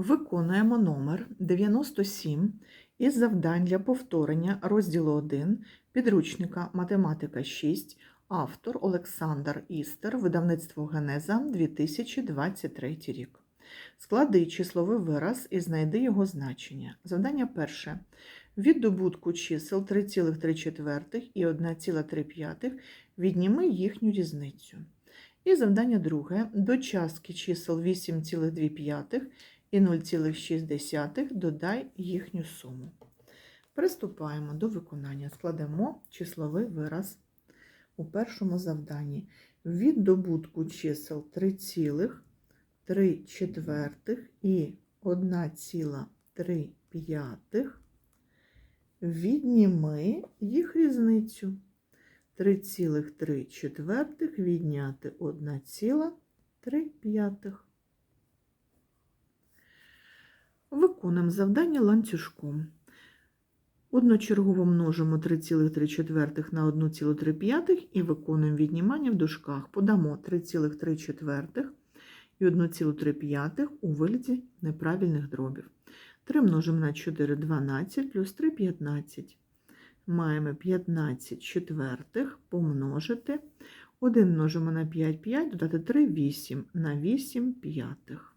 Виконуємо номер 97 із завдань для повторення розділу 1 підручника Математика 6, автор Олександр Істер, видавництво Генеза 2023 рік. Склади числовий вираз і знайди його значення. Завдання перше. Від добутку чисел 3,3 і 1,3 відніми їхню різницю. І завдання друге. До частки чисел 8,2 і 0,6 додай їхню суму. Приступаємо до виконання. Складемо числовий вираз у першому завданні. Від добутку чисел 3,3 четвертих і 1,3 відніми їх різницю. 3,3 четвертих відняти 1,3 п'ятих. Виконуємо завдання ланцюжком. Одночергово множимо 3,3 на 1,3 і виконуємо віднімання в дужках. Подамо 3,3 і 1,3 у вигляді неправильних дробів. 3 множимо на 4 – 12, плюс 3 – 15. Маємо 15 четвертих помножити. 1 множимо на 5 – 5, додати 3 – 8, на 8 п'ятих.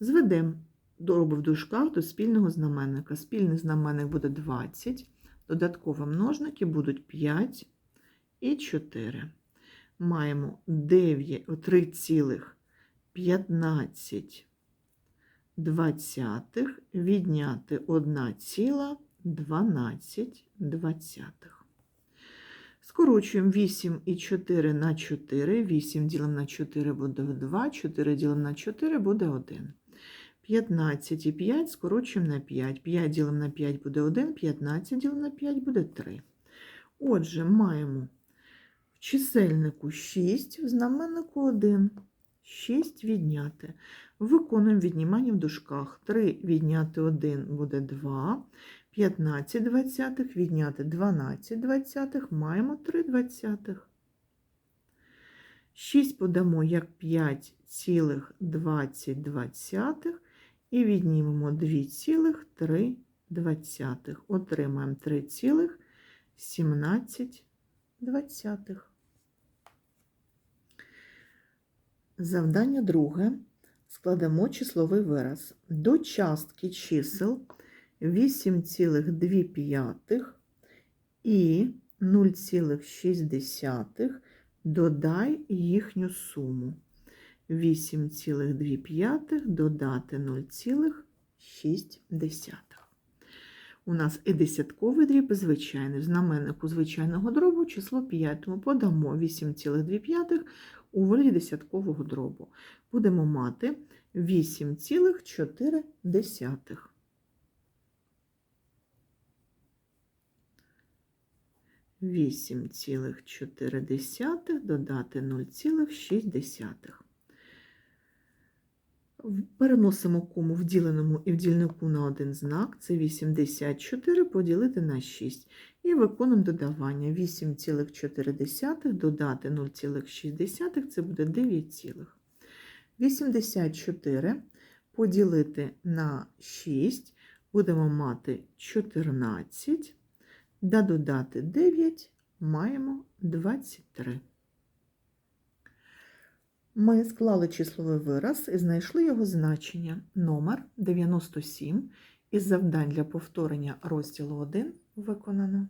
Зведемо дроби в дужках до спільного знаменника. Спільний знаменник буде 20, додаткові множники будуть 5 і 4. Маємо 9, 3,15 двадцятих відняти 1,12 двадцятих. Скорочуємо 8 і 4 на 4. 8 ділимо на 4 буде 2, 4 ділимо на 4 буде 1. 15 і 5 скорочуємо на 5. 5 ділимо на 5 буде 1, 15 ділимо на 5 буде 3. Отже, маємо в чисельнику 6, в знаменнику 1. 6 відняти. Виконуємо віднімання в дужках. 3 відняти 1 буде 2. 15 двадцятих відняти 12 двадцятих маємо 3 двадцятих. 6 подамо як 5,20 двадцятих і віднімемо 2,3. Отримаємо 3,17. Завдання друге. Складемо числовий вираз. До частки чисел 8,2 і 0,6 додай їхню суму. 8,2 додати 0,6. У нас і десятковий дріб, і звичайний. В знаменнику звичайного дробу число 5, тому подамо 8,2 у вигляді десяткового дробу. Будемо мати 8,4. 8,4 додати 0,6. Переносимо кому в діленому і в дільнику на один знак, це 84 поділити на 6. І виконуємо додавання 8,4 додати 0,6, це буде 9, цілих. 84 поділити на 6, будемо мати 14, да додати 9, маємо 23. Ми склали числовий вираз і знайшли його значення номер 97 із завдань для повторення розділу 1 виконано.